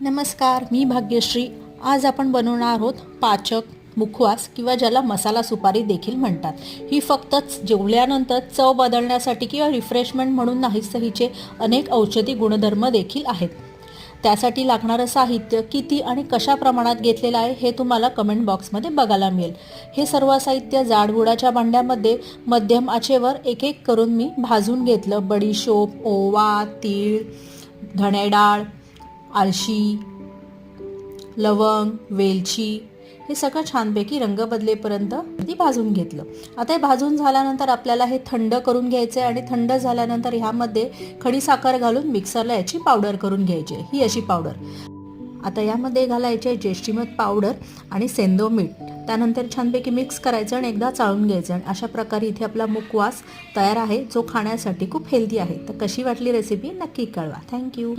नमस्कार मी भाग्यश्री. आज आपण बनवणार आहोत पाचक मुखवास किंवा ज्याला मसाला सुपारी देखील म्हणतात. ही फक्त जेवल्यानंतर चव बदलण्यासाठी किंवा रिफ्रेशमेंट म्हणून नाहीच तर हिचे अनेक औषधी गुणधर्म देखील आहेत. त्यासाठी लागणारं साहित्य किती आणि कशा प्रमाणात घेतलेलं आहे हे तुम्हाला कमेंट बॉक्समध्ये बघायला मिळेल. हे सर्व साहित्य जाडबुडाच्या भांड्यामध्ये मध्यम आचेवर एक एक करून मी भाजून घेतलं. बडीशोप ओवा तीळ धणे डाळ आळशी लवंग वेलची हे सगळं छानपैकी रंग बदलेपर्यंत ती भाजून घेतलं. आता हे भाजून झाल्यानंतर आपल्याला हे थंड करून घ्यायचं आहे आणि थंड झाल्यानंतर ह्यामध्ये खडी साखर घालून मिक्सरला याची पावडर करून घ्यायची आहे. ही अशी पावडर. आता यामध्ये घालायचे आहे जेष्ठीमध पावडर आणि सेंदो मीठ. त्यानंतर छानपैकी मिक्स करायचं आणि एकदा चाळून घ्यायचं आणि अशा प्रकारे इथे आपला मुखवास तयार आहे जो खाण्यासाठी खूप हेल्दी आहे. तर कशी वाटली रेसिपी नक्की कळवा. थँक्यू.